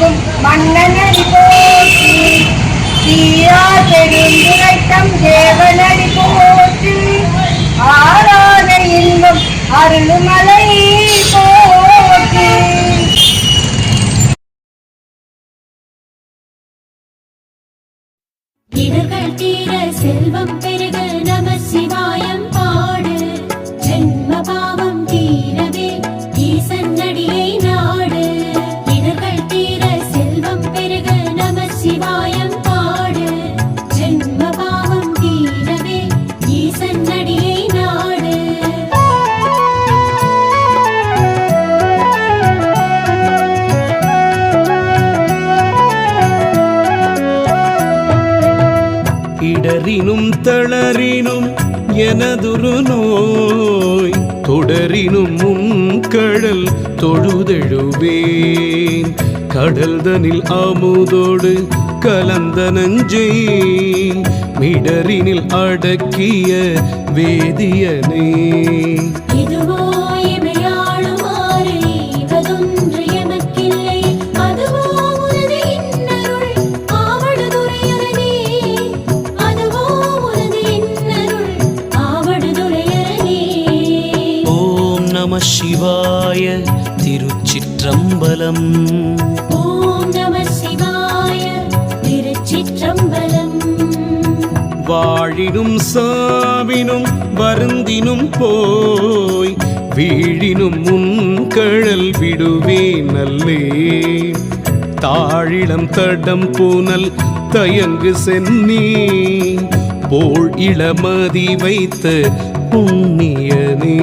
நிற்கும் மன்னனடி போற்றி. தீயா பெருந்துரைத்தம் தேவனடி போற்றி. ஆராத இன்பம் அருளுமலை போற்றி. செல்வம் இடறினும் தளரினும் எனதுரு நோய் தொடரினும் முன்கடல் தொழுதெழுவேன். கடல்தனில் அமுதோடு கலந்த நஞ்சை மிடரினில் அடக்கிய வேதியனே. இதுவோ இமையாளுமாறு ஈவதொன்று வாழினும் சாவினும் வருந்தினும் போய் வீழினும் முன்கழல் விடுவே நல்லே தாழிளம் தடம் பூனல் தயங்கு சென்னி. போல் இளமதி வைத்த புண்ணியனே.